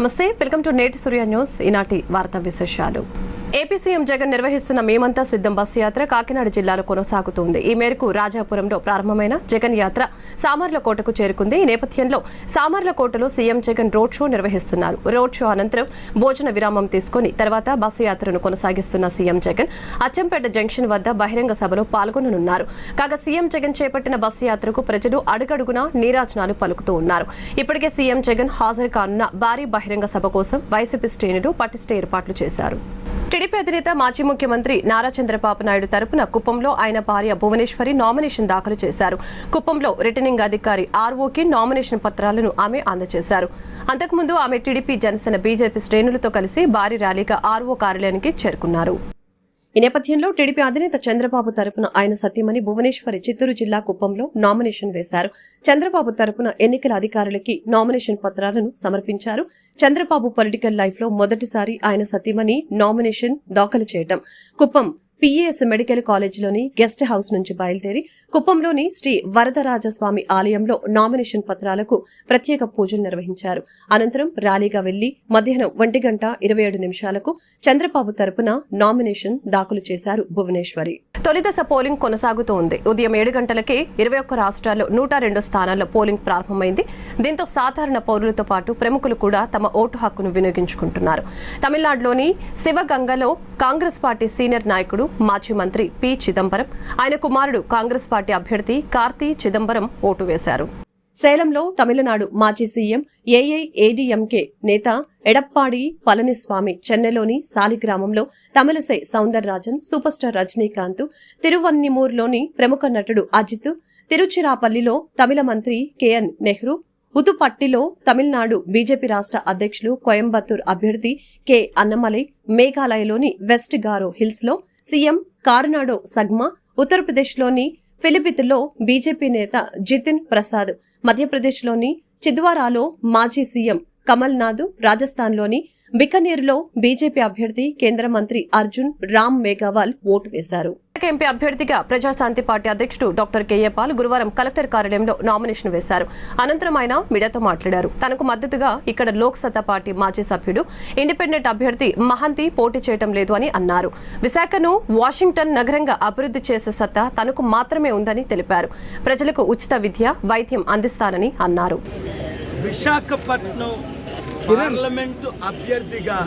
నమస్తే welcome to నేటి సూర్య news. ఈనాటి వార్తా విశేషాలు. ఏపీ సీఎం జగన్ నిర్వహిస్తున్న మేమంతా సిద్ధం బస్సు యాత్ర కాకినాడ జిల్లాలో కొనసాగుతుంది. ఈ మేరకు రాజాపురంలో ప్రారంభమైన జగన్ యాత్ర సామర్లకోటకు చేరుకుంది. ఈ నేపథ్యంలో సామర్లకోటలో సీఎం జగన్ రోడ్ షో నిర్వహిస్తున్నారు. రోడ్ షో అనంతరం భోజన విరామం తీసుకుని తర్వాత బస్సు యాత్రను కొనసాగిస్తున్న సీఎం జగన్ అచ్చంపేట జంక్షన్ వద్ద బహిరంగ సభలో పాల్గొననున్నారు. కాగా సీఎం జగన్ చేపట్టిన బస్సు యాత్రకు ప్రజలు అడుగడుగునా నీరాజనాలు పలుకుతూ ఉన్నారు. ఇప్పటికే సీఎం జగన్ హాజరు కానున్న భారీ బహిరంగ సభ కోసం వైసీపీ శ్రేణులు పటిష్ట ఏర్పాట్లు చేశారు. టీడీపీ అధినేత మాజీ ముఖ్యమంత్రి నారా చంద్రబాబు నాయుడు తరపున కుప్పంలో ఆయన భార్య భువనేశ్వరి నామినేషన్ దాఖలు చేశారు. కుప్పంలో రిటర్నింగ్ అధికారి ఆర్ఓకి నామినేషన్ పత్రాలను ఆమె అందజేశారు. అంతకుముందు ఆమె టీడీపీ జనసేన బీజేపీ శ్రేణులతో కలిసి భారీ ర్యాలీగా ఆర్ఓ కార్యాలయానికి చేరుకున్నారు. ఈ నేపథ్యంలో టీడీపీ అధినేత చంద్రబాబు తరపున ఆయన సత్యమని భువనేశ్వరి చిత్తూరు జిల్లా కుప్పంలో నామినేషన్ వేశారు. చంద్రబాబు తరపున ఎన్నికల అధికారులకి నామినేషన్ పత్రాలను సమర్పించారు. చంద్రబాబు పొలిటికల్ లైఫ్లో మొదటిసారి ఆయన సతీమణి నామినేషన్ దాఖలు చేయటం. కుప్పం పిఏఎస్ మెడికల్ కాలేజీలోని గెస్ట్ హౌస్ నుంచి బయలుదేరి కుప్పంలోని శ్రీ వరదరాజస్వామి ఆలయంలో నామినేషన్ పత్రాలకు ప్రత్యేక పూజలు నిర్వహించారు. అనంతరం ర్యాలీగా వెళ్ళి మధ్యాహ్నం ఒంటి గంట ఇరవై ఏడు నిమిషాలకు చంద్రబాబు తరపున నామినేషన్ దాఖలు చేశారు భువనేశ్వరి. తొలిదశ పోలింగ్ కొనసాగుతూ ఉంది. ఉదయం ఏడు గంటలకే ఇరవై ఒక్క రాష్ట్రాల్లో నూట రెండు స్థానాల్లో పోలింగ్ ప్రారంభమైంది. దీంతో సాధారణ పౌరులతో పాటు ప్రముఖులు కూడా తమ ఓటు హక్కును వినియోగించుకుంటున్నారు. తమిళనాడులోని శివగంగలో కాంగ్రెస్ పార్టీ సీనియర్ నాయకుడు మాజీ మంత్రి పి. చిదంబరం ఆయన కుమారుడు కాంగ్రెస్ పార్టీ అభ్యర్థి కార్తీ చిదంబరం ఓటు వేశారు. సేలంలో తమిళనాడు మాజీ సీఎం ఏఐఏడీఎంకే నేత ఎడప్పాడి పళనిస్వామి చెన్నైలోని సాలిగ్రామంలో తమిళసై సౌందరరాజన్ సూపర్ స్టార్ రజనీకాంత్ తిరువన్నిమూర్లోని ప్రముఖ నటుడు అజిత్ తిరుచిరాపల్లిలో తమిళ మంత్రి కెఎన్ నెహ్రూ ఉతుపట్టిలో తమిళనాడు బీజేపీ రాష్ట్ర అధ్యక్షులు కోయంబత్తూర్ అభ్యర్థి కె అన్నమలై మేఘాలయలోని వెస్ట్ గారో హిల్స్లో సీఎం కారునాడో సగ్మా ఉత్తరప్రదేశ్లోని ఫిలిపిత్లో బీజేపీ నేత జితిన్ ప్రసాద్ మధ్యప్రదేశ్లోని చిద్వారాలో మాజీ సీఎం కమల్ నాథ్ రాజస్థాన్లోని బికనీర్లో బీజేపీ అభ్యర్థి కేంద్ర మంత్రి అర్జున్ రామ్ మేఘవాల్ ఓటు వేశారు. ఎంపీ అభ్యర్థిగా ప్రజాశాంతి పార్టీ అధ్యక్షుడు డాక్టర్ కేఏ పాల్ గురువారం కలెక్టర్ కార్యాలయంలో నామినేషన్ వేశారు. అనంతరం ఆయన మీడియాతో మాట్లాడారు. తనకు మద్దతుగా ఇక్కడ లోక్ సత్తా పార్టీ మాజీ సభ్యుడు ఇండిపెండెంట్ అభ్యర్థి మహంతి పోటీ చేయడం లేదు అని అన్నారు. విశాఖను వాషింగ్టన్ నగరంగా అభివృద్ధి చేసే సత్తా తనకు మాత్రమే ఉందని తెలిపారు. ప్రజలకు ఉచిత విద్య వైద్యం అందిస్తానని అన్నారు. విశాఖపట్నం పార్లమెంట్ అభ్యర్థిగా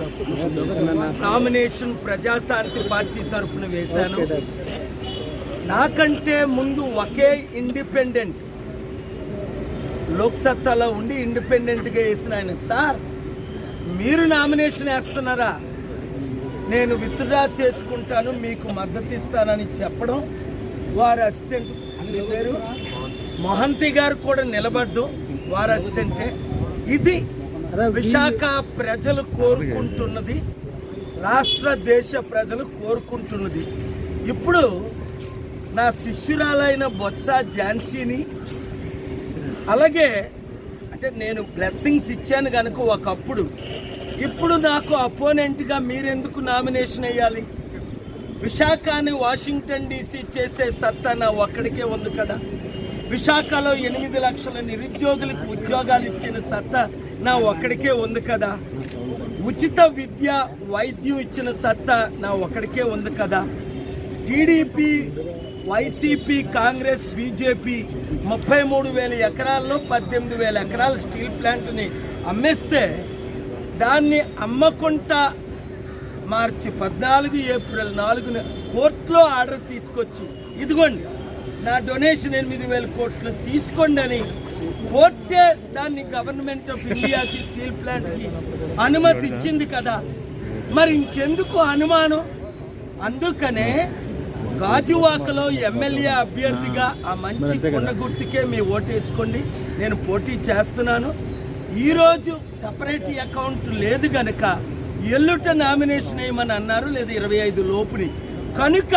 నామినేషన్ ప్రజాశాంతి పార్టీ తరఫున వేశాను. నాకంటే ముందు ఒకే ఇండిపెండెంట్ లోక్సత్తాలో ఉండి ఇండిపెండెంట్గా వేసిన ఆయన. సార్ మీరు నామినేషన్ వేస్తున్నారా? నేను విత్డ్రా చేసుకుంటాను మీకు మద్దతు ఇస్తానని చెప్పడం. వారి అసిస్టెంట్ మీ పేరు? గారు కూడా నిలబడ్డం. వారి అసిస్టెంటే. ఇది విశాఖ ప్రజలు కోరుకుంటున్నది రాష్ట్ర దేశ ప్రజలు కోరుకుంటున్నది. ఇప్పుడు నా శిష్యురాలైన బొత్స ఝాన్సీని అలాగే అంటే నేను బ్లెస్సింగ్స్ ఇచ్చాను కనుక ఒకప్పుడు. ఇప్పుడు నాకు అపోనెంట్గా మీరెందుకు నామినేషన్ వేయాలి విశాఖని వాషింగ్టన్ డీసీ చేసే సత్తా నా ఒక్కడికే ఉంది కదా. విశాఖలో ఎనిమిది లక్షల నిరుద్యోగులకు ఉద్యోగాలు ఇచ్చిన సత్తా నా ఒక్కడికే ఉంది కదా. ఉచిత విద్య వైద్యం ఇచ్చిన సత్తా నా ఒక్కడికే ఉంది కదా. టీడీపీ వైసీపీ కాంగ్రెస్ బీజేపీ ముప్పై మూడు వేల ఎకరాల్లో పద్దెనిమిది వేల ఎకరాల స్టీల్ ప్లాంట్ని అమ్మేస్తే దాన్ని అమ్మకుండా మార్చి పద్నాలుగు ఏప్రిల్ నాలుగున కోర్టులో ఆర్డర్ తీసుకొచ్చి ఇదిగోండి నా డొనేషన్ ఎనిమిది వేల కోట్లు తీసుకోండి అని కోర్టే దాన్ని గవర్నమెంట్ ఆఫ్ ఇండియాకి స్టీల్ ప్లాంట్కి అనుమతి ఇచ్చింది కదా. మరి ఇంకెందుకు అనుమానం? అందుకనే గాజువాకలో ఎమ్మెల్యే అభ్యర్థిగా ఆ మంచి కొండ గుర్తుకే మీ ఓటేసుకోండి నేను పోటీ చేస్తున్నాను. ఈరోజు సపరేట్ అకౌంట్ లేదు గనక ఎల్లుట నామినేషన్ వేయమని అన్నారు? లేదా ఇరవై ఐదు లోపుని. కనుక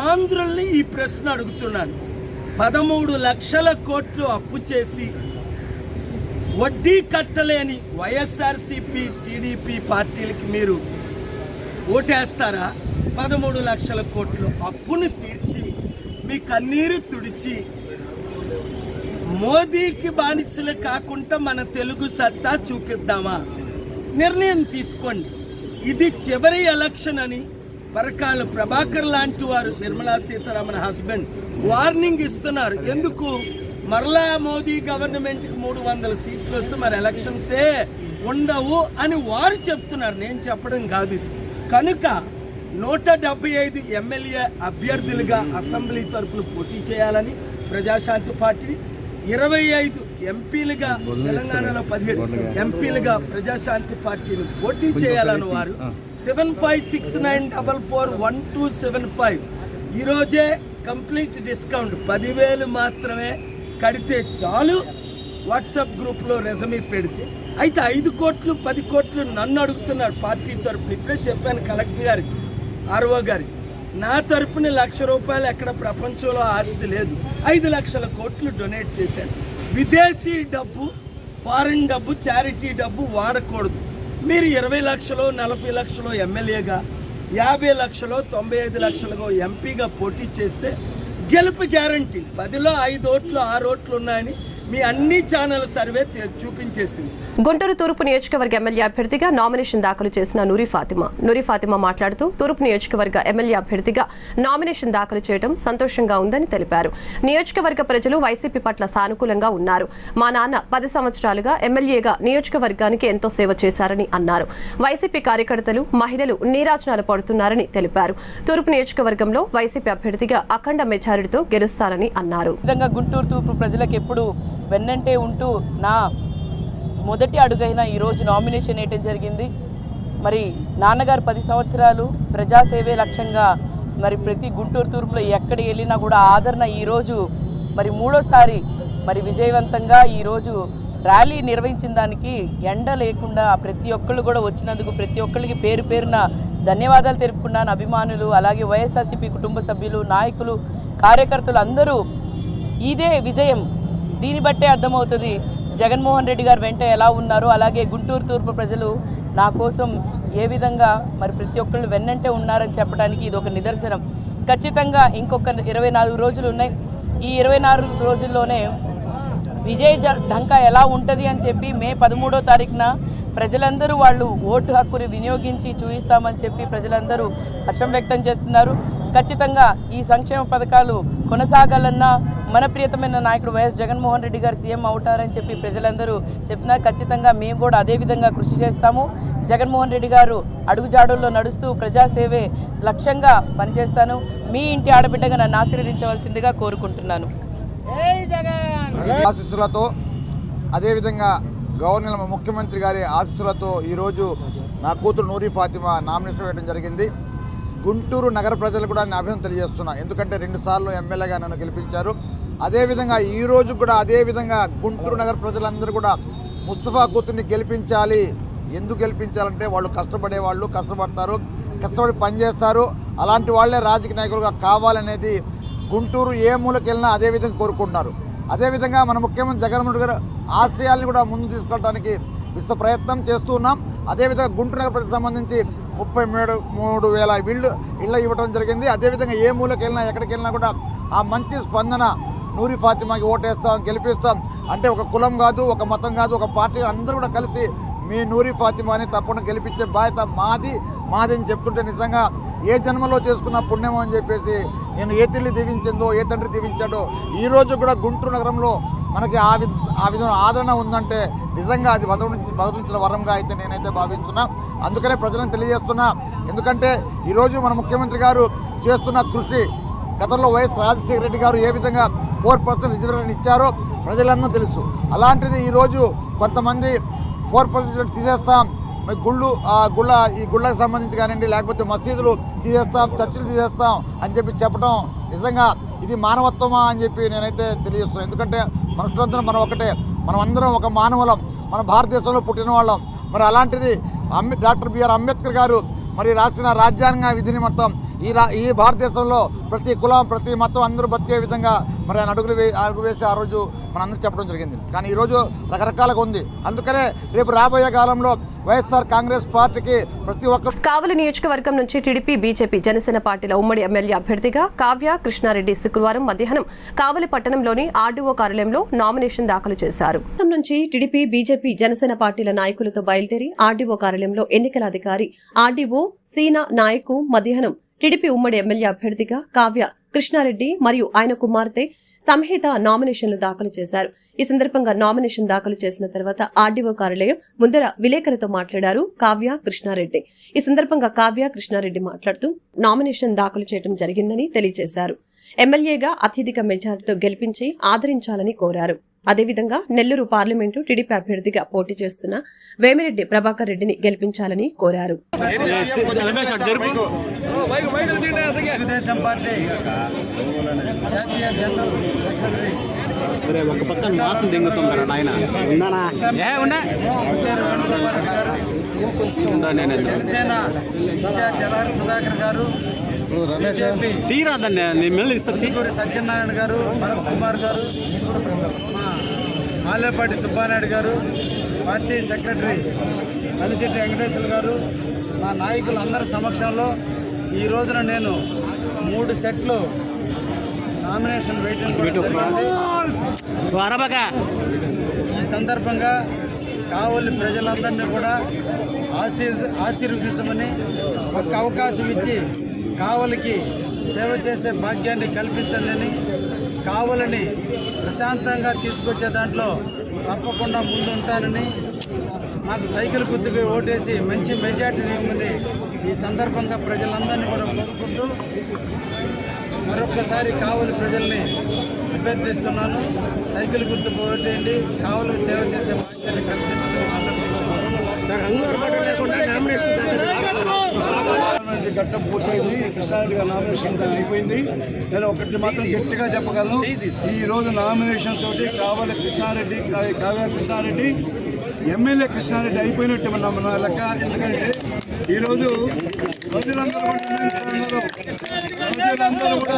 ఆంధ్రుల్ని ఈ ప్రశ్న అడుగుతున్నాను. పదమూడు లక్షల కోట్లు అప్పు చేసి వడ్డీ కట్టలేని వైఎస్ఆర్సిపి టీడీపీ పార్టీలకి మీరు ఓటేస్తారా? పదమూడు లక్షల కోట్లు అప్పును తీర్చి మీ కన్నీరు తుడిచి మోదీకి బానిసలు కాకుండా మన తెలుగు సత్తా చూపిద్దామా? నిర్ణయం తీసుకోండి. ఇది చివరి ఎలక్షన్ అని పరకాల ప్రభాకర్ లాంటి వారు నిర్మలా సీతారామన్ హస్బెండ్ వార్నింగ్ ఇస్తున్నారు. ఎందుకు? మరలా మోదీ గవర్నమెంట్కి మూడు వందల సీట్లు వస్తే మరి ఎలక్షన్సే ఉండవు అని వారు చెప్తున్నారు. నేను చెప్పడం కాదు ఇది. కనుక నూట డెబ్బై ఐదు ఎమ్మెల్యే అభ్యర్థులుగా అసెంబ్లీ తరపున పోటీ చేయాలని ప్రజాశాంతి పార్టీని ఇరవై ఐదు ఎంపీలుగా తెలంగాణలో పదిహేడు ఎంపీలుగా ప్రజాశాంతి పార్టీని పోటీ చేయాలని వారు seven five six nine double four one two seven five. ఈరోజే కంప్లీట్ డిస్కౌంట్. పదివేలు మాత్రమే కడితే చాలు. వాట్సాప్ గ్రూప్లో రెజమీ పెడితే. అయితే ఐదు కోట్లు పది కోట్లు నన్ను అడుగుతున్నారు పార్టీ తరపున. ఇప్పుడే చెప్పాను కలెక్టర్ గారికి ఆర్ఓ గారికి. నా తరపున లక్ష రూపాయలు ఎక్కడ ప్రపంచంలో ఆస్తి లేదు. ఐదు లక్షల కోట్లు డొనేట్ చేశాను విదేశీ డబ్బు ఫారిన్ డబ్బు చారిటీ డబ్బు వాడకూడదు. మీరు ఇరవై లక్షలు నలభై లక్షలు ఎమ్మెల్యేగా యాభై లక్షలు తొంభై ఐదు లక్షలుగా ఎంపీగా పోటీ చేస్తే గెలుపు గ్యారంటీ. పదిలో ఐదు ఓట్లు ఆరు ఓట్లు ఉన్నాయని మీ అన్ని ఛానల్ సర్వే తే- చూపించేసింది. గుంటూరు తూర్పు నియోజకవర్గ ఎమ్మెల్యే అభ్యర్థిగా నామినేషన్ దాఖలు చేసిన నూరి ఫాతిమా. నూరి ఫాతిమా మాట్లాడుతూ తూర్పు నియోజకవర్గ ఎమ్మెల్యే అభ్యర్థిగా నామినేషన్ దాఖలు చేయడం సంతోషంగా ఉందని తెలిపారు. నియోజకవర్గ ప్రజలు వైసీపీ పట్ల సానుకూలంగా ఉన్నారు. మా నాన్న పది సంవత్సరాలుగా ఎమ్మెల్యేగా నియోజకవర్గానికి ఎంతో సేవ చేశారని అన్నారు. వైసీపీ కార్యకర్తలు మహిళలు నీరాజనాలు పడుతున్నారని తెలిపారు. తూర్పు నియోజకవర్గంలో వైసీపీ అభ్యర్థిగా అఖండ మెజారిటీతో గెలుస్తారని అన్నారు. విధంగా గుంటూరు తూర్పు ప్రజలకు ఎప్పుడు వెన్నంటే ఉంటూ నా మొదటి అడుగైన ఈరోజు నామినేషన్ వేయటం జరిగింది. మరి నాన్నగారు పది సంవత్సరాలు ప్రజాసేవే లక్ష్యంగా మరి ప్రతి గుంటూరు తూర్పులో ఎక్కడ వెళ్ళినా కూడా ఆదరణ ఈరోజు మరి మూడోసారి మరి విజయవంతంగా ఈరోజు ర్యాలీ నిర్వహించిన దానికి ఎండ లేకుండా ప్రతి ఒక్కళ్ళు కూడా వచ్చినందుకు ప్రతి ఒక్కళ్ళకి పేరు పేరున ధన్యవాదాలు తెలుపుకున్నాను. అభిమానులు అలాగే వైఎస్ఆర్సీపీ కుటుంబ సభ్యులు నాయకులు కార్యకర్తలు అందరూ ఇదే విజయం దీన్ని బట్టే అర్థమవుతుంది. జగన్మోహన్ రెడ్డి గారు వెంట ఎలా ఉన్నారు? అలాగే గుంటూరు తూర్పు ప్రజలు నా కోసం ఏ విధంగా మరి ప్రతి ఒక్కళ్ళు వెన్నంటే ఉన్నారని చెప్పడానికి ఇది ఒక నిదర్శనం. ఖచ్చితంగా ఇంకొక ఇరవై నాలుగు రోజులు ఉన్నాయి. ఈ ఇరవై నాలుగు రోజుల్లోనే విజయ్ జ ఢంకా ఎలా ఉంటుంది అని చెప్పి మే పదమూడో తారీఖున ప్రజలందరూ వాళ్ళు ఓటు హక్కుని వినియోగించి చూయిస్తామని చెప్పి ప్రజలందరూ హర్షం వ్యక్తం చేస్తున్నారు. ఖచ్చితంగా ఈ సంక్షేమ పథకాలు కొనసాగాలన్నా మన ప్రియతమైన నాయకుడు వైఎస్ జగన్మోహన్ రెడ్డి గారు సీఎం అవుతారని చెప్పి ప్రజలందరూ చెప్పినా ఖచ్చితంగా మేము కూడా అదే విధంగా కృషి చేస్తాము. జగన్మోహన్ రెడ్డి గారు అడుగుజాడుల్లో నడుస్తూ ప్రజాసేవే లక్ష్యంగా పనిచేస్తాను. మీ ఇంటి ఆడబిడ్డగా నన్ను ఆశీర్వదించవలసిందిగా కోరుకుంటున్నాను. ఆశీస్సులతో అదేవిధంగా గవర్నర్ ముఖ్యమంత్రి గారి ఆశీస్సులతో ఈరోజు నా కూతురు నూరి ఫాతిమా నామినేషన్ వేయడం జరిగింది. గుంటూరు నగర ప్రజలు కూడా నేను అభినందన తెలియజేస్తున్నా. ఎందుకంటే రెండుసార్లు ఎమ్మెల్యేగా నన్ను గెలిపించారు. అదేవిధంగా ఈరోజు కూడా అదేవిధంగా గుంటూరు నగర ప్రజలందరూ కూడా ముస్తఫా కూతుర్ని గెలిపించాలి. ఎందుకు గెలిపించాలంటే వాళ్ళు కష్టపడే వాళ్ళు కష్టపడతారు కష్టపడి పనిచేస్తారు. అలాంటి వాళ్ళే రాజకీయ నాయకులుగా కావాలనేది గుంటూరు ఏ మూలకి వెళ్ళినా అదే విధంగా కోరుకుంటున్నారు. అదేవిధంగా మన ముఖ్యమంత్రి జగన్మోహన్ గారు ఆశయాల్ని కూడా ముందు తీసుకెళ్ళడానికి విశ్వ ప్రయత్నం చేస్తూ ఉన్నాం. అదేవిధంగా గుంటూరు నగర సంబంధించి ముప్పై మూడు మూడు వేల ఇళ్ళు ఇళ్ళ ఇవ్వడం జరిగింది. అదేవిధంగా ఏ మూలకి వెళ్ళినా ఎక్కడికి వెళ్ళినా కూడా ఆ మంచి స్పందన నూరి ఫాతిమాకి ఓటేస్తాం గెలిపిస్తాం. అంటే ఒక కులం కాదు ఒక మతం కాదు ఒక పార్టీ అందరూ కూడా కలిసి మీ నూరి ఫాతిమాని తప్పకుండా గెలిపించే బాధ్యత మాది మాది అని చెప్తుంటే నిజంగా ఏ జన్మలో చేసుకున్న పుణ్యం అని చెప్పేసి నేను ఏ తల్లి దీవించిందో ఏ తండ్రి దీవించాడో ఈ రోజు కూడా గుంటూరు నగరంలో మనకి ఆ వి ఆ విధంగా ఆదరణ ఉందంటే నిజంగా అది భగవంతు భగవంతుల వరంగా అయితే నేనైతే భావిస్తున్నా. అందుకనే ప్రజలను తెలియజేస్తున్నా. ఎందుకంటే ఈరోజు మన ముఖ్యమంత్రి గారు చేస్తున్న కృషి గతంలో వైఎస్ రాజశేఖర రెడ్డి గారు ఏ విధంగా ఫోర్ పర్సెంట్ రిజర్వేషన్ ఇచ్చారో ప్రజలందరూ తెలుసు. అలాంటిది ఈరోజు కొంతమంది ఫోర్ పర్సెంట్ తీసేస్తాం గుళ్ళు ఆ గుళ్ళ ఈ గుళ్ళకి సంబంధించి కానివ్వండి లేకపోతే మసీదులు తీసేస్తాం చర్చిలు తీసేస్తాం అని చెప్పి చెప్పడం నిజంగా ఇది మానవత్వమా అని చెప్పి నేనైతే తెలియజేస్తున్నాను. ఎందుకంటే మనుషులందరం మనం ఒకటే మనం అందరం ఒక మానవులం మన భారతదేశంలో పుట్టిన వాళ్ళం. మరి అలాంటిది అంబే డాక్టర్ బిఆర్ అంబేద్కర్ గారు మరి రాసిన రాజ్యాంగ విధిని మొత్తం ఈ రా ఈ భారతదేశంలో ప్రతి కులం ప్రతి మతం అందరూ బతికే విధంగా మరి ఆయన అడుగులు వే అడుగు వేసి ఆ రోజు మనందరూ చెప్పడం జరిగింది. కానీ ఈరోజు రకరకాలుగా ఉంది. అందుకనే రేపు రాబోయే కాలంలో వైఎస్ఆర్ కాంగ్రెస్ పార్టీకి ప్రతి ఒక్క కావలి నియోజకవర్గం నుంచి టీడీపీ బీజేపీ జనసేన పార్టీల ఉమ్మడి ఎమ్మెల్యే అభ్యర్థిగా కావ్య కృష్ణారెడ్డి శుక్రవారం మధ్యాహ్నం కావలి పట్టణంలోని ఆర్డీఓ కార్యాలయంలో నామినేషన్ దాఖలు చేశారు. నుంచి టీడీపీ బీజేపీ జనసేన పార్టీల నాయకులతో బయలుదేరి ఆర్డీఓ కార్యాలయంలో ఎన్నికల అధికారి ఆర్డీఓ సీనా నాయకు మధ్యాహ్నం టీడీపీ ఉమ్మడి ఎమ్మెల్యే అభ్యర్థిగా కావ్య కృష్ణారెడ్డి మరియు ఆయన కుమార్తె సంహిత నామినేషన్లు దాఖలు చేశారు. ఈ సందర్భంగా నామినేషన్ దాఖలు చేసిన తర్వాత ఆర్డీఓ కార్యాలయం ముందర విలేకరులతో మాట్లాడారు కావ్య కృష్ణారెడ్డి. ఈ సందర్భంగా కావ్య కృష్ణారెడ్డి మాట్లాడుతూ నామినేషన్ దాఖలు చేయడం జరిగిందని తెలియజేశారు. ఎమ్మెల్యేగా అత్యధిక మెజారిటీతో గెలిపించి ఆదరించాలని కోరారు. అదేవిధంగా నెల్లూరు పార్లమెంటు టీడీపీ అభ్యర్థిగా పోటీ చేస్తున్న వేమిరెడ్డి ప్రభాకర్ రెడ్డిని గెలిపించాలని కోరారు ఒక నాయన ఉన్నానా ఏ ఉండా జనసేన ఇన్ఛార్జ్ సుధాకర్ గారు బీజేపీ తీరాదన్న నేను మళ్ళీ ఇస్తా తీ. ఇంకూరి సత్యనారాయణ గారు భరత్ కుమార్ గారు మాలేపాటి సుబ్బానాయుడు గారు పార్టీ సెక్రటరీ కలిశెట్టి వెంకటేశ్వర గారు మా నాయకులందరి సమక్షంలో ఈ రోజున నేను మూడు సెట్లు నామినేషన్. స్వరబక ఈ సందర్భంగా కావలి ప్రజలందరినీ కూడా ఆశీర్ ఆశీర్వదించమని ఒక అవకాశం ఇచ్చి కావలికి సేవ చేసే భాగ్యాన్ని కల్పించండి కావలిని ప్రశాంతంగా తీసుకొచ్చే దాంట్లో తప్పకుండా ముందుంటానని నాకు సైకిల్ గుర్తుకు ఓటేసి మంచి మెజార్టీ ఇవ్వమని ఈ సందర్భంగా ప్రజలందరినీ కూడా కోరుకుంటూ మరొక్కసారి కావలి ప్రజల్ని అభ్యర్థిస్తున్నాను. సైకిల్ గుర్తు ఓటేయండి. కావలి సేవ చేసే బాధ్యతని కృష్ణారెడ్డి గట్ట పూర్తయింది. కృష్ణారెడ్డి గారి నామినేషన్ అయిపోయింది. నేను ఒకటి మాత్రం గట్టిగా చెప్పగలను. ఈ రోజు నామినేషన్ తోటి కావాలి కృష్ణారెడ్డి కావ్య కృష్ణారెడ్డి ఎమ్మెల్యే కృష్ణారెడ్డి అయిపోయినట్టు మన లెక్క. ఎందుకంటే ఈరోజు ప్రజలందరూ కూడా ప్రజలందరూ కూడా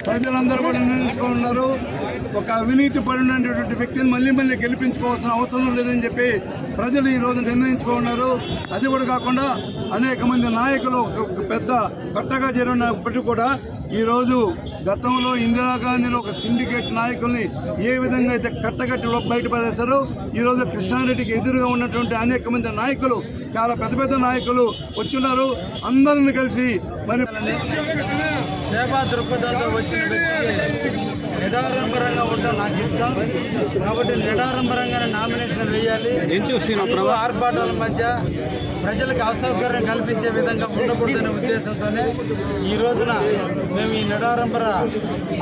ప్రజలందరూ కూడా నిర్ణయించుకున్నారు ఒక అవినీతి పడినటువంటి వ్యక్తిని మళ్ళీ మళ్ళీ గెలిపించుకోవాల్సిన అవసరం లేదని చెప్పి ప్రజలు ఈ రోజు నిర్ణయించుకున్నారు అది కూడా కాకుండా అనేక మంది నాయకులు ఒక పెద్ద కట్టగా జరిగినప్పటికీ కూడా ఈ రోజు గతంలో ఇందిరాగాంధీని ఒక సిండికేట్ నాయకుల్ని ఏ విధంగా అయితే కట్టగట్టి బయటపడేశారో ఈ రోజు కృష్ణారెడ్డికి ఎదురుగా ఉన్నటువంటి అనేక మంది నాయకులు చాలా పెద్ద పెద్ద నాయకులు వచ్చున్నారు అందరిని కలిసి మరి సేవా దృక్పథంతో వచ్చిన వ్యక్తికి నిడారంభరంగా ఉండడం నాకు ఇష్టం. కాబట్టి నిడారంభరంగానే నామినేషన్ వేయాలి. ఆర్భాటాల మధ్య ప్రజలకు అసౌకర్యం కల్పించే విధంగా ఉండకూడదనే ఉద్దేశంతోనే ఈ రోజున మేము ఈ నిడారంభర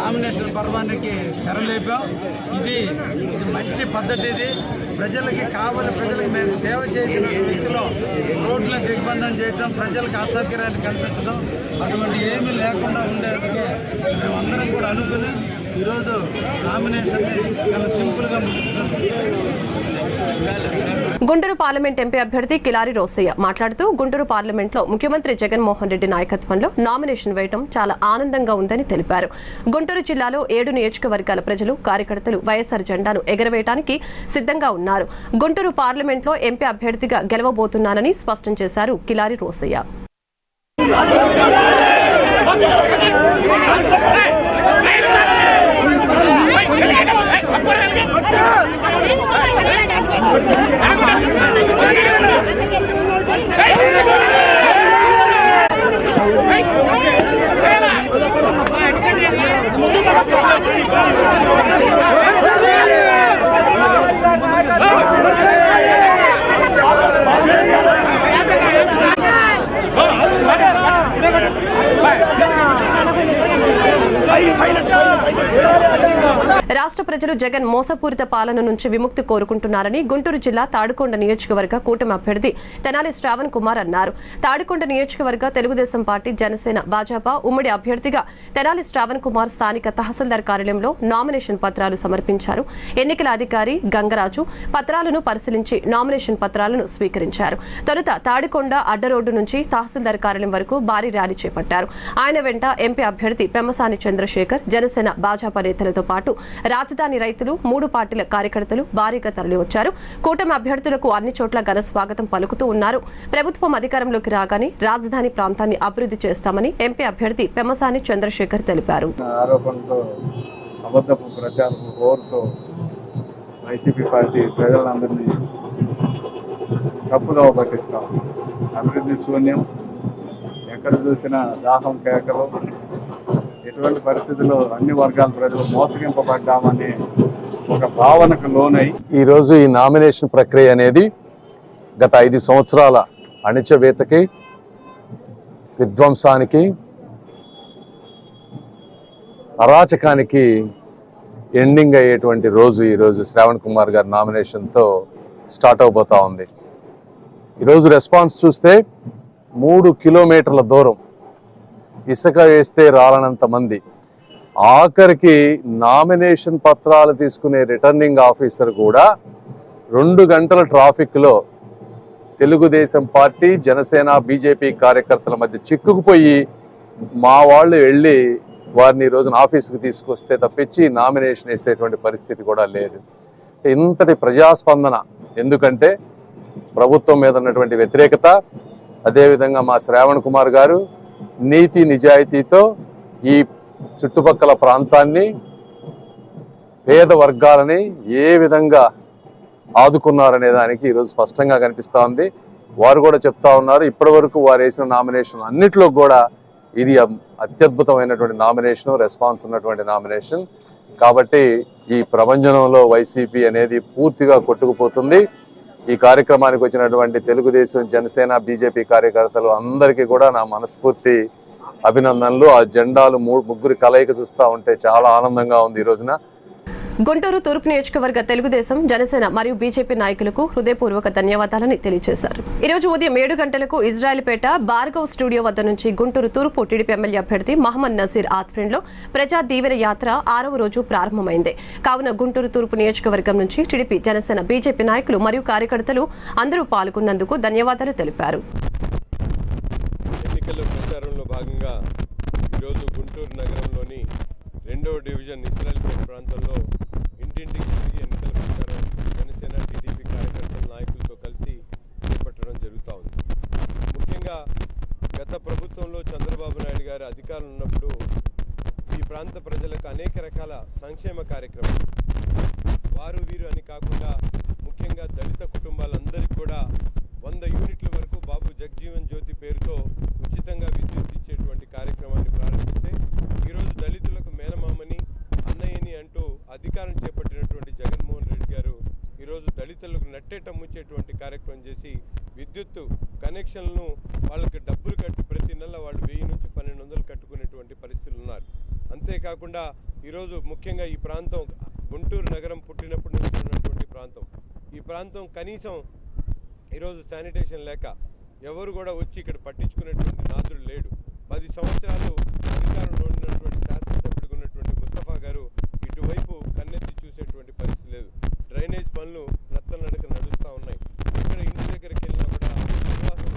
నామినేషన్ పర్వానికి తెరలేపాం. ఇది ఇది మంచి పద్ధతి ఇది. ప్రజలకి కావాలి ప్రజలకు మేము సేవ చేసిన వ్యక్తిలో రోడ్ల దిగ్బంధం చేయటం ప్రజలకు అసౌకర్యాన్ని కల్పించడం అటువంటి ఏమీ లేకుండా ఉండేందుకే మేమందరం కూడా అనుకుని ఈరోజు నామినేషన్ చాలా సింపుల్గా గుంటూరు పార్లమెంట్ ఎంపీ అభ్యర్థి కిలారి రోసయ్య మాట్లాడుతూ గుంటూరు పార్లమెంట్లో ముఖ్యమంత్రి జగన్మోహన్ రెడ్డి నాయకత్వంలో నామినేషన్ వేయడం చాలా ఆనందంగా ఉందని తెలిపారు. గుంటూరు జిల్లాలో ఏడు నియోజకవర్గాల ప్రజలు కార్యకర్తలు వైఎస్ఆర్ జెండాను ఎగరవేయడానికి సిద్ధంగా ఉన్నారు. గుంటూరు పార్లమెంట్లో ఎంపీ అభ్యర్థిగా గెలవబోతున్నానని స్పష్టం చేశారు కిలారి రోసయ్య. రాష్ట్ర Hey! రాష్ట్ర ప్రజలు జగన్ మోసపూరిత పాలన నుంచి విముక్తి కోరుకుంటున్నారని గుంటూరు జిల్లా తాడుకొండ నియోజకవర్గ కూటమి అభ్యర్థి తెనాలి శ్రావణ్ కుమార్ అన్నారు. తాడుకొండ నియోజకవర్గ తెలుగుదేశం పార్టీ జనసేన భాజపా ఉమ్మడి అభ్యర్థిగా తెనాలి శ్రావణ్ కుమార్ స్థానిక తహసీల్దార్ కార్యాలయంలో నామినేషన్ పత్రాలు సమర్పించారు. ఎన్నికల అధికారి గంగరాజు పత్రాలను పరిశీలించి నామినేషన్ పత్రాలను స్వీకరించారు. తొలుత తాడికొండ అడ్డరోడ్డు నుంచి తహసీల్దార్ కార్యాలయం వరకు భారీ ర్యాలీ చేపట్టారు. ఆయన వెంట ఎంపీ అభ్యర్థి పెమ్మసాని చంద్రశేఖర్ జనసేన భాజపా నేతలతో పాటు రాజధాని రైతులు మూడు పార్టీల కార్యకర్తలు భారీగా తరలివచ్చారు. కూటమి అభ్యర్థులకు అన్ని చోట్ల ఘన స్వాగతం పలుకుతూ ఉన్నారు. ప్రభుత్వం అధికారంలోకి రాగానే రాజధాని ప్రాంతాన్ని అభివృద్ధి చేస్తామని ఎంపీ అభ్యర్థి పెమసాని చంద్రశేఖర్ తెలిపారు. వైసీపీ పార్టీ ప్రజలందరినీ తప్పుగా పట్టిస్తాం. అభివృద్ధి శూన్యం. ఎక్కడ చూసినా దాహం కేకలు. ఎటువంటి పరిస్థితుల్లో అన్ని వర్గాల ప్రజలు మోసగింపబడ్డామని ఒక భావనకు లోనై ఈరోజు ఈ నామినేషన్ ప్రక్రియ అనేది గత ఐదు సంవత్సరాల అణిచవేతకి విధ్వంసానికి అరాచకానికి ఎండింగ్ అయ్యేటువంటి రోజు ఈరోజు శ్రావణ్ కుమార్ గారి నామినేషన్తో స్టార్ట్ అవబోతా ఉంది. ఈరోజు రెస్పాన్స్ చూస్తే మూడు కిలోమీటర్ల దూరం ఇసుక వేస్తే రాలనంత మంది. ఆఖరికి నామినేషన్ పత్రాలు తీసుకునే రిటర్నింగ్ ఆఫీసర్ కూడా రెండు గంటల ట్రాఫిక్లో తెలుగుదేశం పార్టీ జనసేన బీజేపీ కార్యకర్తల మధ్య చిక్కుకుపోయి మా వాళ్ళు వెళ్ళి వారిని ఈ రోజున ఆఫీసుకు తీసుకొస్తే తప్పించి నామినేషన్ వేసేటువంటి పరిస్థితి కూడా లేదు. ఇంతటి ప్రజాస్పందన. ఎందుకంటే ప్రభుత్వం మీద ఉన్నటువంటి వ్యతిరేకత అదేవిధంగా మా శ్రావణ్ కుమార్ గారు నీతి నిజాయితీతో ఈ చుట్టుపక్కల ప్రాంతాన్ని పేద వర్గాలని ఏ విధంగా ఆదుకున్నారనే దానికి ఈరోజు స్పష్టంగా కనిపిస్తూ ఉంది. వారు కూడా చెప్తా ఉన్నారు ఇప్పటి వరకు వారు వేసిన నామినేషన్ అన్నిట్లో కూడా ఇది అత్యద్భుతమైనటువంటి నామినేషన్ రెస్పాన్స్ ఉన్నటువంటి నామినేషన్. కాబట్టి ఈ ప్రభంజనంలో వైసీపీ అనేది పూర్తిగా కొట్టుకుపోతుంది. ఈ కార్యక్రమానికి వచ్చినటువంటి తెలుగుదేశం జనసేన బీజేపీ కార్యకర్తలు అందరికీ కూడా నా మనస్ఫూర్తి అభినందనలు. ఆ జెండాలు మూడు ముగ్గురి కలయిక చూస్తూ ఉంటే చాలా ఆనందంగా ఉంది ఈ రోజున. గుంటూరు తూర్పు నియోజకవర్గ తెలుగుదేశం జనసేన మరియు బీజేపీ నాయకులకు హృదయపూర్వక ధన్యవాదాలని తెలియజేశారు. ఈ రోజు ఉదయం ఏడు గంటలకు ఇజ్రాయెల్పేట భార్గవ్ స్టూడియో వద్ద నుంచి గుంటూరు తూర్పు టీడీపీ ఎమ్మెల్యే అభ్యర్థి మహమ్మద్ నసీర్ ఆధ్వర్యంలో ప్రజా దీవెన యాత్ర ఆరవ రోజు ప్రారంభమైంది. కావున గుంటూరు తూర్పు నియోజకవర్గం నుంచి టీడీపీ జనసేన బీజేపీ నాయకులు మరియు కార్యకర్తలు అందరూ పాల్గొన్నందుకు ధన్యవాదాలు తెలిపారు. ఎన్నికల ప్రచారంలో భాగంగా ఈరోజు గుంటూరు నగరంలోని రెండవ డివిజన్ ఇస్రాయల్పేట ప్రాంతంలో ఇంటింటికి తిరిగి ఎన్నికల ప్రచారం జనసేన టీడీపీ కార్యకర్తల నాయకులతో కలిసి చేపట్టడం జరుగుతూ ఉంది. ముఖ్యంగా గత ప్రభుత్వంలో చంద్రబాబు నాయుడు గారు అధికారులు ఉన్నప్పుడు ఈ ప్రాంత ప్రజలకు అనేక రకాల సంక్షేమ కార్యక్రమాలు వారు వీరు అని కాకుండా ముఖ్యంగా దళిత కుటుంబాలందరికీ కూడా వంద యూనిట్ల వరకు బాబు జగ్జీవన్ జ్యోతి పేరుతో ఉచితంగా విద్యుత్ ఇచ్చేటువంటి కార్యక్రమాన్ని ప్రారంభిస్తే ఈరోజు దళితులకు మేనమామని అన్నయ్యని అంటూ అధికారం చేపట్టినటువంటి జగన్మోహన్ రెడ్డి గారు ఈరోజు దళితులకు నట్టేట ముంచేటువంటి కార్యక్రమం చేసి విద్యుత్ కనెక్షన్లను వాళ్ళకి డబ్బులు కట్టి ప్రతి నెల వాళ్ళు వెయ్యి నుంచి పన్నెండు వందలు కట్టుకునేటువంటి పరిస్థితులు ఉన్నారు అంతేకాకుండా ఈరోజు ముఖ్యంగా ఈ ప్రాంతం గుంటూరు నగరం పుట్టినప్పటి నుంచి ఉన్నటువంటి ప్రాంతం. ఈ ప్రాంతం కనీసం ఈరోజు శానిటేషన్ లేక ఎవరు కూడా వచ్చి ఇక్కడ పట్టించుకునేటువంటి నాదుడు లేడు. పది సంవత్సరాలు అధికారంలో ఉన్నటువంటి శాసనసభ్యుడిగా ఉన్నటువంటి ముస్తఫా గారు ఇటువైపు కన్నెత్తి చూసేటువంటి పరిస్థితి లేదు డ్రైనేజ్ పనులు నత్తనడక నడుస్తూ ఉన్నాయి ఇక్కడ ఇంటి దగ్గరికి వెళ్ళినా కూడా నివాసం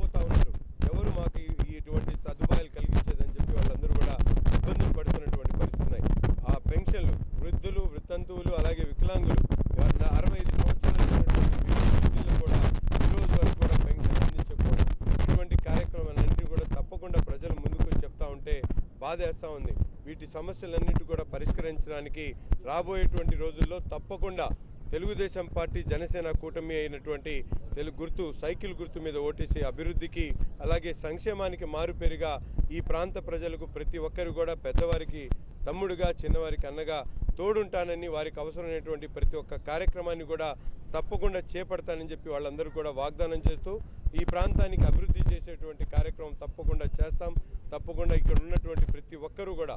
పోతా ఉన్నారు ఎవరు మాకు ఈ- ఈ ఇటువంటి సదుపాయాలు కలిగించేదని చెప్పి వాళ్ళందరూ కూడా ఇబ్బందులు పడుతున్నటువంటి పరిస్థితి ఉన్నాయి ఆ పెన్షన్లు వృద్ధులు వృత్తంతువులు అలాగే వికలాంగులు వాళ్ళ అరవై ఐదు సంవత్సరాలు ఉన్నటువంటి వృద్ధులు కూడా ఈ రోజు వరకు కూడా పెన్షన్ అందించకపోవడం ఇటువంటి కార్యక్రమాలన్నింటినీ కూడా తప్పకుండా ప్రజలు ముందుకు వచ్చి చెప్తా ఉంటే బాధేస్తూ ఉంది. వీటి సమస్యలన్నింటి కూడా పరిష్కరించడానికి రాబోయేటువంటి రోజుల్లో తప్పకుండా తెలుగుదేశం పార్టీ జనసేన కూటమి అయినటువంటి తెలుగు గుర్తు సైకిల్ గుర్తు మీద ఓటేసి అభివృద్ధికి అలాగే సంక్షేమానికి మారుపేరుగా ఈ ప్రాంత ప్రజలకు ప్రతి ఒక్కరు కూడా పెద్దవారికి తమ్ముడుగా చిన్నవారికి అన్నగా తోడుంటానని వారికి అవసరమైనటువంటి ప్రతి ఒక్క కార్యక్రమాన్ని కూడా తప్పకుండా చేపడతానని చెప్పి వాళ్ళందరూ కూడా వాగ్దానం చేస్తూ ఈ ప్రాంతానికి అభివృద్ధి చేసేటువంటి కార్యక్రమం తప్పకుండా చేస్తాం. తప్పకుండా ఇక్కడ ఉన్నటువంటి ప్రతి ఒక్కరూ కూడా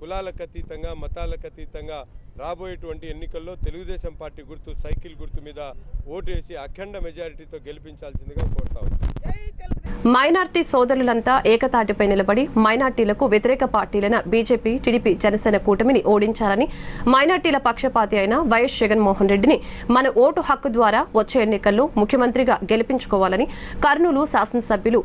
కులాలకు అతీతంగా మతాలకు అతీతంగా రాబోయేటువంటి ఎన్నికల్లో తెలుగుదేశం పార్టీ గుర్తు సైకిల్ గుర్తు మీద ఓటు వేసి అఖండ మెజారిటీతో గెలిపించాల్సిందిగా కోరుతా మైనార్టీ సోదరులంతా ఏకతాటిపై నిలబడి మైనార్టీలకు వ్యతిరేక పార్టీలైన బీజేపీ టీడీపీ జనసేన కూటమిని ఓడించాలని మైనార్టీల పక్షపాతి అయిన వైఎస్ జగన్మోహన్ రెడ్డిని మన ఓటు హక్కు ద్వారా వచ్చే ఎన్నికల్లో ముఖ్యమంత్రిగా గెలిపించుకోవాలని కర్నూలు శాసనసభ్యులు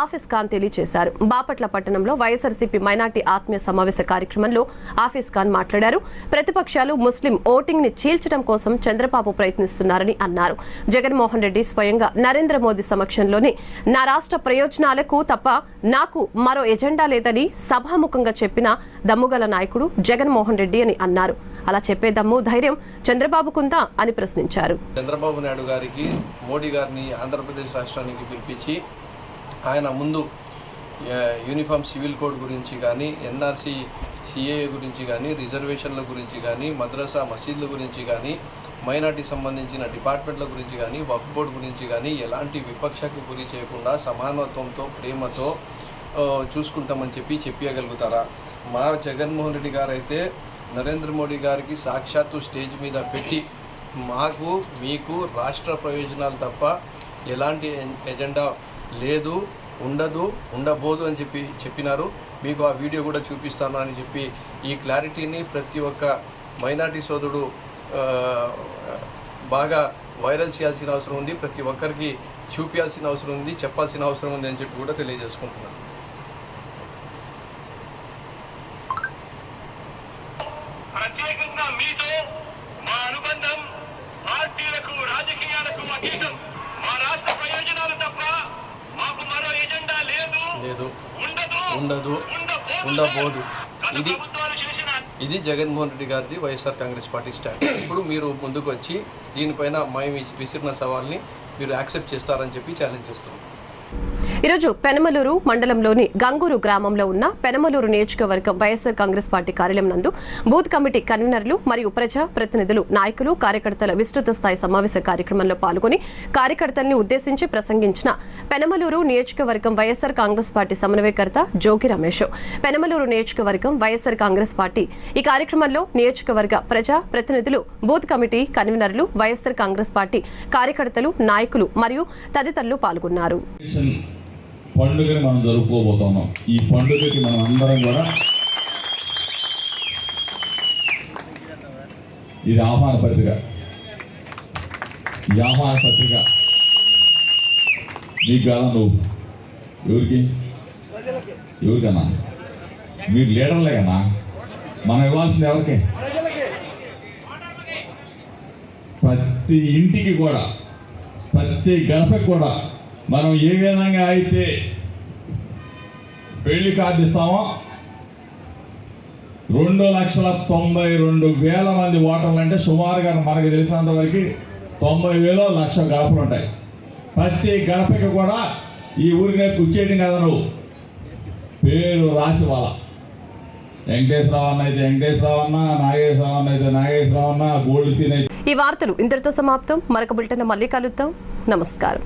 ఆఫీస్ ఖాన్ తెలియజేశారు. బాపట్ల పట్టణంలో వైఎస్ఆర్సీపీ మైనార్టీ ఆత్మీయ సమావేశ కార్యక్రమంలో ఆఫీస్ ఖాన్ మాట్లాడారు. ప్రతిపక్షాలు ముస్లిం ఓటింగ్ని చీల్చడం కోసం చంద్రబాబు ప్రయత్నిస్తున్నారని అన్నారు. జగన్మోహన్ రెడ్డి స్వయంగా నరేంద్ర మోదీ సమక్షంలోనే నా రాష్ట్ర ప్రయోజనాలకు తప్ప నాకు మరో ఎజెండా లేదని సభాముఖంగా చెప్పిన దమ్ముగల నాయకుడు జగన్మోహన్ రెడ్డి అని అన్నారు. అలా చెప్పే దమ్ము ధైర్యం చంద్రబాబుకుందా అని ప్రశ్నించారు. చంద్రబాబు నాయుడు గారికి మోడీ గారిని ఆంధ్రప్రదేశ్ రాష్ట్రానికి పిలిపించి ఆయన ముందు యూనిఫామ్ సివిల్ కోడ్ గురించి కానీ ఎన్ఆర్సీ సిఏఏ గురించి కానీ రిజర్వేషన్ల గురించి కానీ మద్రసా మసీదుల గురించి కానీ మైనార్టీ సంబంధించిన డిపార్ట్మెంట్ల గురించి కానీ వక్ఫ్ బోర్డు గురించి కానీ ఎలాంటి విపక్షకు గురి చేయకుండా సమానత్వంతో ప్రేమతో చూసుకుంటామని చెప్పి చెప్పగలుగుతారా మా జగన్మోహన్ రెడ్డి గారు అయితే నరేంద్ర మోడీ గారికి సాక్షాత్తు స్టేజ్ మీద పెట్టి మాకు మీకు రాష్ట్ర ప్రయోజనాలు తప్ప ఎలాంటి ఎజెండా లేదు ఉండదు ఉండబోదు అని చెప్పి చెప్పినారు. మీకు ఆ వీడియో కూడా చూపిస్తాను అని చెప్పి ఈ క్లారిటీని ప్రతి ఒక్క మైనార్టీ సోదరుడు బాగా వైరల్ చేయాల్సిన అవసరం ఉంది. ప్రతి ఒక్కరికి చూపించాల్సిన అవసరం ఉంది చెప్పాల్సిన అవసరం ఉంది అని చెప్పి కూడా తెలియజేసుకుంటున్నాను. ప్రత్యేకంగా మీతో మా అనుబంధం పార్టీలకు రాజకీయాలకు అతీతం. మా రాష్ట్ర ప్రయోజనాలు తప్ప మాకు మరో ఎజెండా లేదు. ఉండదు. ఉండదు. ఉండబోదు. ఇది ఇది జగన్మోహన్ రెడ్డి గారిది వైఎస్ఆర్ కాంగ్రెస్ పార్టీ స్టాండ్. ఇప్పుడు మీరు ముందుకు వచ్చి దీనిపైన మేము విసిరిన సవాల్ని మీరు యాక్సెప్ట్ చేస్తారని చెప్పి ఛాలెంజ్ చేస్తున్నాం. ఈరోజు పెనమలూరు మండలంలోని గంగూరు గ్రామంలో ఉన్న పెనమలూరు నియోజకవర్గం వైఎస్సార్ కాంగ్రెస్ పార్టీ కార్యాలయం నందు బూత్ కమిటీ కన్వీనర్లు మరియు ప్రజా ప్రతినిధులు నాయకులు కార్యకర్తల విస్తృత స్థాయి సమావేశ కార్యక్రమంలో పాల్గొని కార్యకర్తల్ని ఉద్దేశించి ప్రసంగించిన పెనమలూరు నియోజకవర్గం వైఎస్సార్ కాంగ్రెస్ పార్టీ సమన్వయకర్త జోగి రమేష్. పెనమలూరు నియోజకవర్గం వైఎస్సార్ కాంగ్రెస్ పార్టీ ఈ కార్యక్రమంలో నియోజకవర్గ ప్రజా ప్రతినిధులు బూత్ కమిటీ కన్వీనర్లు వైఎస్సార్ కాంగ్రెస్ పార్టీ కార్యకర్తలు నాయకులు మరియు తదితరులు పాల్గొన్నారు. పండుగని మనం జరుపుకోబోతున్నాం. ఈ పండుగకి మనం అందరం కూడా ఇది ఆహ్వాన పత్రిక. ఈ ఆహ్వాన పత్రిక. నీకు కాదా నువ్వు? ఎవరికి? ఎవరికన్నా? మీరు లీడర్లే కన్నా మనం ఇవ్వాల్సింది ఎవరికి? ప్రతి ఇంటికి కూడా ప్రతి గడపకి కూడా మనం ఏ విధంగా అయితే పెళ్ళి కార్డు ఇస్తామో రెండు లక్షల తొంభై రెండు వేల మంది ఓటర్లు అంటే సుమారుగా మనకు తెలిసినంత వరకు తొంభై వేలు లక్ష గడపలు ఉంటాయి. ప్రతి గడపకి కూడా ఈ ఊరినే కూర్చేయడం కదా నువ్వు. పేరు రాసి వాళ్ళ వెంకటేశ్వరరావు అన్న అయితే వెంకటేశ్వరరావు అన్న నాగేశ్వరరావు అన్న అయితే నాగేశ్వరరావు అన్న గోల్డ్ సీన్ అయితే. ఈ వార్తలు ఇంతటితో సమాప్తం. మరొక బులెటిన్ మళ్ళీ కలుద్దాం. నమస్కారం.